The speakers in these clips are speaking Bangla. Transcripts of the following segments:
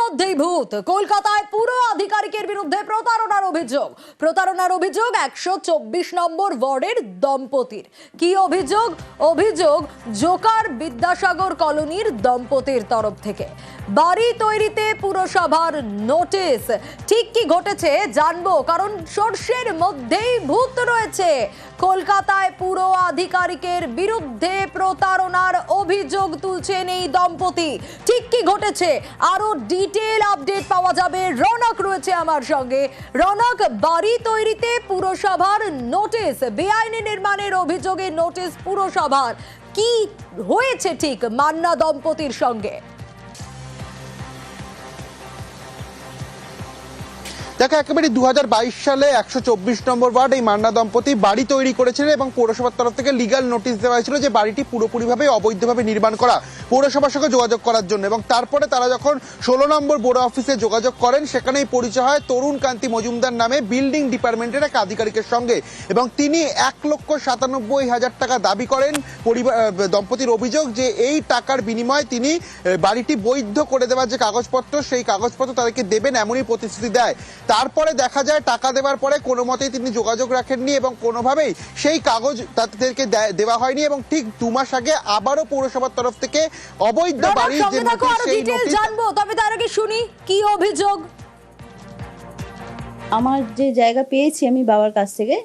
মধ্যেই ভূত। কলকাতায় পুরো আধিকারিকের বিরুদ্ধে প্রতারণার অভিযোগ। প্রতারণার অভিযোগ একশো চব্বিশ নম্বর ওয়ার্ডের দম্পতির। কি অভিযোগ? অভিযোগ জোকার বিদ্যাসাগর কলোনির দম্পতির তরফ থেকে। বাড়ি তৈরিতে পুরসভার নোটিশ। ঠিক কি ঘটেছে জানব, কারণ সর্ষের মধ্যেই ভূত রয়েছে। কলকাতায় পুরো আধিকারিকের বিরুদ্ধে প্রতারণার অভিযোগ তুলছেন এই দম্পতি। ঠিক কি ঘটেছে? আরও ডিটেল আপডেট পাওয়া যাবে। রনক রয়েছে আমার সঙ্গে। রনক, বাড়ি তৈরিতে পুরসভার নোটিশ বেআইনি নির্মাণের অভিযোগে নোটিশ পুরসভার। কি হয়েছে ঠিক মান্না দম্পতির সঙ্গে? দেখো, একেবারে দু হাজার বাইশ সালে একশো চব্বিশ নম্বর ওয়ার্ড এই মান্না দম্পতি বাড়ি তৈরি করেছিলেন এবং পৌরসভার তরফ থেকে লিগাল নোটিশ দেওয়া হয়েছিল যে বাড়িটি পুরোপুরিভাবে অবৈধভাবে নির্মাণ করা পৌরসভার সঙ্গে যোগাযোগ করার জন্য। এবং তারপরে তারা যখন ষোলো নম্বর বোর্ড অফিসে যোগাযোগ করেন, সেখানেই পরিচয় হয় তরুণ কান্তি মজুমদার নামে বিল্ডিং ডিপার্টমেন্টের এক আধিকারিকের সঙ্গে। এবং তিনি এক লক্ষ সাতানব্বই হাজার টাকা দাবি করেন পরিবার দম্পতির অভিযোগ যে এই টাকার বিনিময়ে তিনি বাড়িটি বৈধ করে দেওয়ার যে কাগজপত্র, সেই কাগজপত্র তাদেরকে দেবেন এমনই প্রতিশ্রুতি দেয়। তারপরে দেখা যায় টাকা দেওয়ার পরে কোনো মতেই তিনি যোগাযোগ রাখেননি এবং কোনোভাবেই সেই কাগজ তাদেরকে দেওয়া হয়নি এবং ঠিক দু মাস আগে আবারও পৌরসভার তরফ থেকে অবৈধ বাড়ির যে জানব। তবে তার আগে শুনি কি অভিযোগ? আমার যে জায়গা পেয়েছি আমি বাবার কাছ থেকে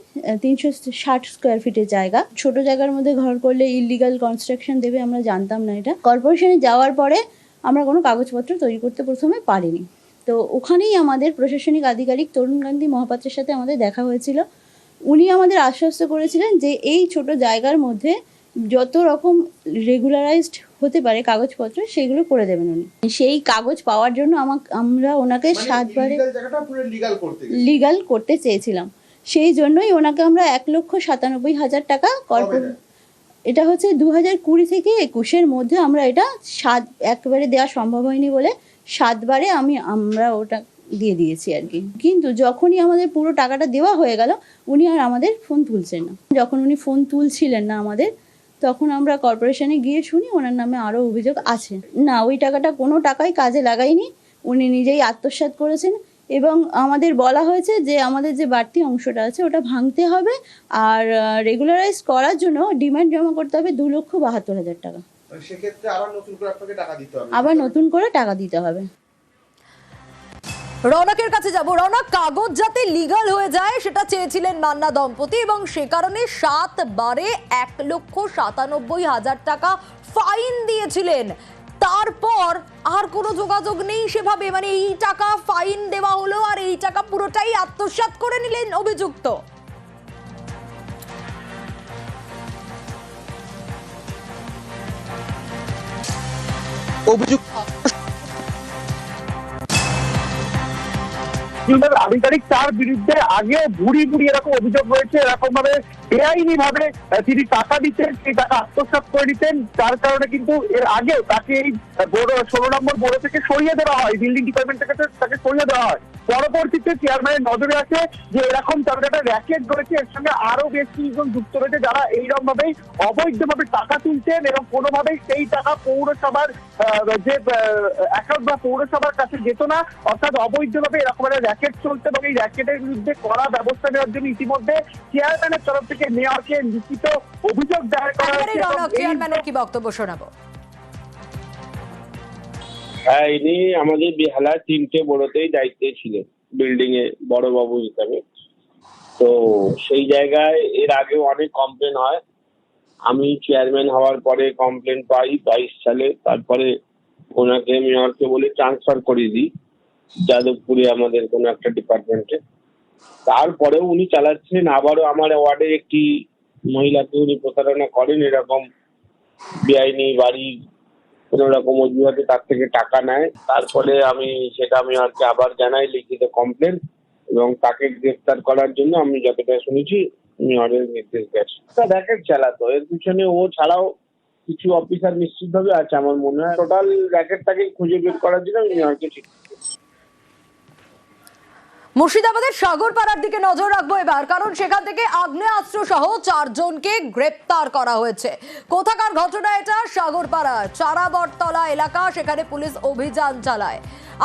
তিনশো ষাট স্কোয়ার ফিটের জায়গা। ছোট জায়গার মধ্যে ঘর করলে ইলিগাল কনস্ট্রাকশন দেবে আমরা জানতাম না এটা। কর্পোরেশনে যাওয়ার পরে আমরা কোনো কাগজপত্র তৈরি করতে প্রথমে পারিনি। তো ওখানেই আমাদের প্রশাসনিক আধিকারিক তরুণ গান্ধী মহাপাত্রের সাথে আমাদের দেখা হয়েছিল। উনি আমাদের আশ্বস্ত করেছিলেন যে এই ছোট জায়গার মধ্যে যত রকম রেগুলারাইজড হতে পারে কাগজপত্র সেগুলো করে দেবেন উনি। সেই কাগজ পাওয়ার জন্য আমরা ওনাকে মানে সাতবারে। লিগাল করতে চেয়েছিলাম। সেই জন্যই ওনাকে আমরা এক লক্ষ সাতানব্বই হাজার টাকা কর্পোরেট এটা হচ্ছে দু হাজার কুড়ি থেকে একুশের মধ্যে আমরা এটা সাত একবারে দেওয়া সম্ভব হয়নি বলে সাতবারে আমি, আমরা ওটা দিয়ে দিয়েছি আর কি। কিন্তু যখনই আমাদের পুরো টাকাটা দেওয়া হয়ে গেল, উনি আর আমাদের ফোন তুলছেন না। যখন উনি ফোন তুলছিলেন না আমাদের, তখন আমরা কর্পোরেশনে গিয়ে শুনি ওনার নামে আরও অভিযোগ আছে। না, ওই টাকাটা কোনো টাকাই কাজে লাগাইনি উনি নিজেই আত্মসাৎ করেছেন এবং আমাদের বলা হয়েছে যে আমাদের যে বাড়তি অংশটা আছে ওটা ভাঙতে হবে আর রেগুলারাইজ করার জন্য ডিমান্ড জমা করতে হবে দু লক্ষ বাহাত্তর হাজার টাকা। সেক্ষেত্রে আবার নতুন করে আপনাকে টাকা দিতে হবে। আবার নতুন করে টাকা দিতে হবে। রনকের কাছে যাব। রনক, কাগজ যাতে লিগাল হয়ে যায়, সেটা চেয়েছিলেন মান্না দম্পতি এবং সে কারণে সাত বারে এক লক্ষ সাতানব্বই হাজার টাকা ফাইন দিয়েছিলেন। তারপর আর কোনো যোগাযোগ নেই সেভাবে। মানে এই টাকা ফাইন দেওয়া হলো আর এই টাকা পুরোটাই আত্মসাৎ করে নিলেন অভিযুক্ত। অভিযোগ তৃণমূলের আধিকারিক তার বিরুদ্ধে আগে ভুড়ি ভুড়ি এরকম অভিযোগ রয়েছে এরকম ভাবে বেআইনি ভাবে তিনি টাকা দিতেন, সেই টাকা আত্মসাৎ করে নিতেন। যার কারণে কিন্তু এর আগেও তাকে এই ষোলো নম্বর বড় থেকে সরিয়ে দেওয়া হয়, বিল্ডিং ডিপার্টমেন্ট থেকে তাকে সরিয়ে দেওয়া হয়। পরবর্তীতে চেয়ারম্যানের নজরে আসে যে এরকম তার একটা র্যাকেট রয়েছে এর সঙ্গে আরও বেশ কিছুজন যুক্ত রয়েছে যারা এইরকম ভাবেই অবৈধভাবে টাকা তুলছেন এবং কোনোভাবেই সেই টাকা পৌরসভার যে অ্যাকাউন্ট বা পৌরসভার কাছে যেত না, অর্থাৎ অবৈধভাবে এরকম একটা র্যাকেট চলছে এবং এই র্যাকেটের বিরুদ্ধে কড়া ব্যবস্থা নেওয়ার জন্য ইতিমধ্যে চেয়ারম্যানের তরফ থেকে মেয়রকে লিখিত অভিযোগ দায়ের করা হয়েছে কি বক্তব্য শোনাবো? হ্যাঁ ইনি আমাদের বেহালা তিনটে বড়তেই দায়িত্বে ছিলেন বিল্ডিং এ বড় বাবু হিসাবে। তো সেই জায়গায় এর আগেও অনেক কমপ্লেন হয়। আমি চেয়ারম্যান হওয়ার পরে কমপ্লেন পাই বাইশ সালে তারপরে ওনাকে মেয়রকে বলে ট্রান্সফার করিয়ে দিই। যাদবপুরে আমাদের কোনো একটা ডিপার্টমেন্টে তারপরেও উনি চালাচ্ছেন আবারও আমার ওয়ার্ডে একটি মহিলাকে উনি প্রতারণা করেন, এরকম বেআইনি বাড়ির কোন রকম অজুহাতে তার থেকে টাকা নেয়। তারপরে আমি সেটা আমি মেয়রকে আবার জানাই লিখিত কমপ্লেন এবং তাকে গ্রেফতার করার জন্য আমি যতটা শুনেছি মেয়রের নির্দেশ গেছে তা র্যাকেট চালাতো, এর পিছনে ও ছাড়াও কিছু অফিসার নিশ্চিত নিশ্চিতভাবে আছে আমার মনে হয়। টোটাল র্যাকেটটাকে খুঁজে বের করার জন্য আমি মেয়রকে ঠিক মুর্শিদাবাদের সাগরপাড়ার দিকে নজর রাখব এবার, কারণ সেখান থেকে আগ্নেয়াস্ত্র সহ চারজনকে গ্রেপ্তার করা হয়েছে। কোথাকার ঘটনা এটা? সাগরপাড়া, চারাবটতলা এলাকা, সেখানে পুলিশ অভিযান চালায়।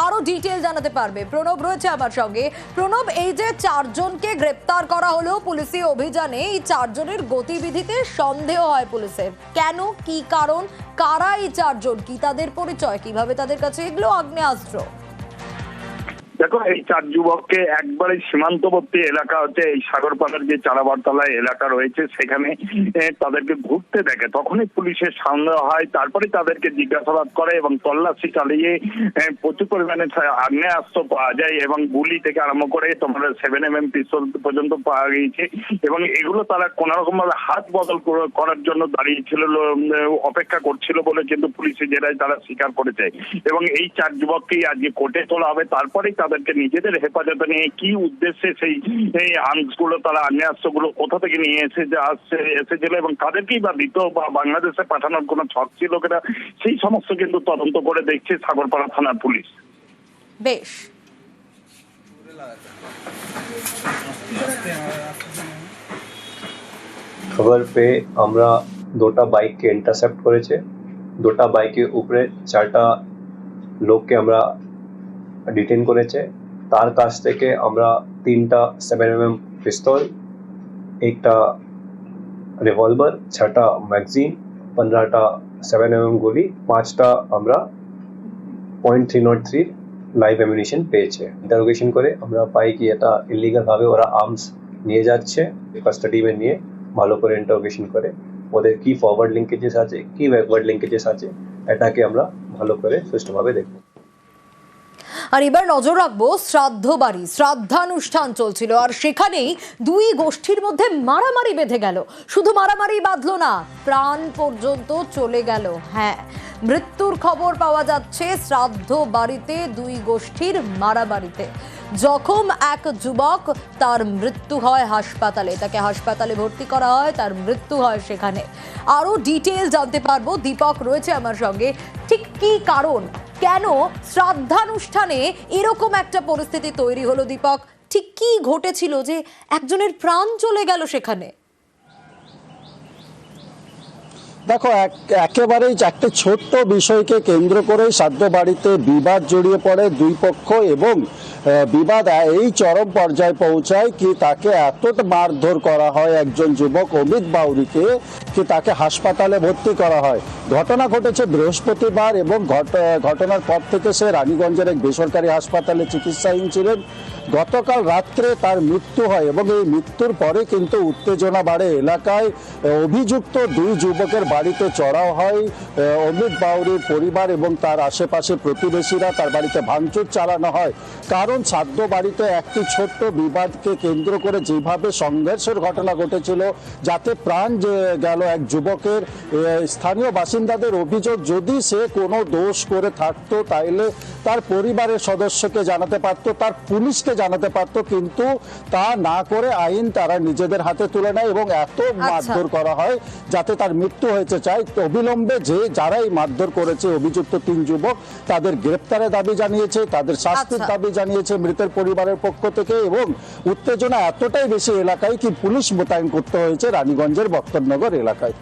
আরও ডিটেল জানাতে পারবে। প্রণব রয়েছে আমার সঙ্গে। প্রণব, এই যে চারজনকে গ্রেপ্তার করা হলো পুলিশি অভিযানে, এই চারজনের গতিবিধিতে সন্দেহ হয় পুলিশের। কেন? কি কারণ? কারা এই চারজন? কি তাদের পরিচয়? কীভাবে তাদের কাছে এগুলো আগ্নেয়াস্ত্র? দেখো, এই চার যুবককে একবারে সীমান্তবর্তী এলাকা হচ্ছে এই সাগরপাড়ার যে চারাবারতলা এলাকা রয়েছে, সেখানে তাদেরকে ঘুরতে দেখে। তখনই পুলিশের সন্দেহ হয়, তারপরে তাদেরকে জিজ্ঞাসাবাদ করে এবং তল্লাশি চালিয়ে প্রচুর পরিমাণে আগ্নেয়াস্ত্র পাওয়া যায় এবং গুলি থেকে আরম্ভ করে তোমার সেভেন এম এম পিস্তল পর্যন্ত পাওয়া গিয়েছে এবং এগুলো তারা কোন রকম ভাবে হাত বদল করার জন্য দাঁড়িয়েছিল অপেক্ষা করছিল বলে কিন্তু পুলিশে জেলায় তারা স্বীকার করেছে। এবং এই চার যুবককেই আজকে কোর্টে তোলা হবে, তারপরেই তাদেরকে নিজেদের হেফাজতে নিয়ে কি উদ্দেশ্যে সেই এই আর্মসগুলো তারা আগ্নেয়াস্ত্রগুলো কোথা থেকে নিয়ে এসে যে আসছে এসেছিল এবং তাদেরকেই বা দিত বা বাংলাদেশে পাঠানোর কোনো ছক ছিল কিনা সেই সমস্ত কিন্তু তদন্ত করে দেখছে সাগরপাড়া থানার পুলিশ। বেশ। খবর পেয়ে আমরা দুটা বাইককে ইন্টারসেপ্ট করেছে। দুটা বাইকের উপরে চারটা লোককে আমরা ডিটেন করেছে। তার কাছ থেকে আমরা তিনটা সেভেন এম পিস্তল একটা রিভলভার ছটা ম্যাগজিন পনেরোটা সেভেন এম এম গুলি, পাঁচটা আমরা point three not three live ammunition পেয়েছে। ইন্টারোগেশন করে আমরা পাই কি এটা ইলিগাল ভাবে ওরা আর্মস নিয়ে যাচ্ছে কাস্টাডি মে নিয়ে ভালো করে ইন্টারোগেশন করে। ওদের কি ফরওয়ার্ড লিঙ্কেজেস আছে, কি ব্যাকওয়ার্ড লিঙ্কেজেস আছে, এটাকে আমরা ভালো করে সুষ্ঠুভাবে দেখব। আর এবার নজর রাখব শ্রাদ্ধ বাড়ি, শ্রাদ্ধানুষ্ঠান চলছিল আর সেখানেই দুই গোষ্ঠীর মধ্যে মারামারি বেঁধে গেল। শুধু মারামারি বাঁধলো না, প্রাণ পর্যন্ত চলে গেল। হ্যাঁ মৃত্যুর খবর পাওয়া যাচ্ছে শ্রাদ্ধ বাড়িতে দুই গোষ্ঠীর মারামারিতে। জখম এক যুবক, তার মৃত্যু হয় হাসপাতালে। তাকে হাসপাতালে ভর্তি করা হয়, তার মৃত্যু হয় সেখানে। আরও ডিটেল জানতে পারব, দীপক রয়েছে আমার সঙ্গে। ঠিক কি কারণ? কেন শ্রাদ্ধানুষ্ঠানে এরকম একটা পরিস্থিতি তৈরি হলো, দীপক? ঠিক কি ঘটেছিল যে একজনের প্রাণ চলে গেল সেখানে? দেখো, এক একেবারেই একটা ছোট্ট বিষয়কে কেন্দ্র করে সাধ্য বাড়িতে বিবাদ জড়িয়ে পড়ে দুই পক্ষ এবং বিবাদ এই চরম পর্যায়ে পৌঁছায় কি তাকে এতটা মারধর করা হয় একজন যুবক অমিত বাউরিকে, কি তাকে হাসপাতালে ভর্তি করা হয়? ঘটনা ঘটেছে বৃহস্পতিবার এবং ঘটনার পর থেকে সে রানীগঞ্জের এক বেসরকারি হাসপাতালে চিকিৎসাহীন ছিলেন। গতকাল রাত্রে তার মৃত্যু হয় এবং এই মৃত্যুর পরে কিন্তু উত্তেজনা বাড়ে। এলাকায় অভিযুক্ত দুই যুবকের বাড়িতে চড়াও হয়। অমিত বাউরির পরিবার এবং তার আশেপাশে প্রতিবেশীরা তার বাড়িতে ভাঙচুর চালানো হয়। কারণ সাধ্য বাড়িতে একটি ছোট্ট বিবাদকে কেন্দ্র করে যেভাবে সংঘর্ষের ঘটনা ঘটেছিল, যাতে প্রাণ গেল এক যুবকের স্থানীয় বাসিন্দাদের অভিযোগ, যদি সে কোনো দোষ করে থাকতো, তাইলে তার পরিবারের সদস্যকে জানাতে পারতো, তার পুলিশকে জানাতে পারতো কিন্তু তা না করে আইন তারা নিজেদের হাতে তুলে নেয় এবং এত মারধর করা হয় যাতে তার মৃত্যু হয়েছে। চাই অবিলম্বে যে যারাই মারধর করেছে অভিযুক্ত তিন যুবক তাদের গ্রেপ্তারের দাবি জানিয়েছে তাদের শাস্তির আচ্ছা। দাবি জানিয়েছে মৃতের পরিবারের পক্ষ থেকে এবং উত্তেজনা এতটাই বেশি এলাকায় কি পুলিশ মোতায়েন করতে হয়েছে রানীগঞ্জের বক্তরনগর এলাকায়।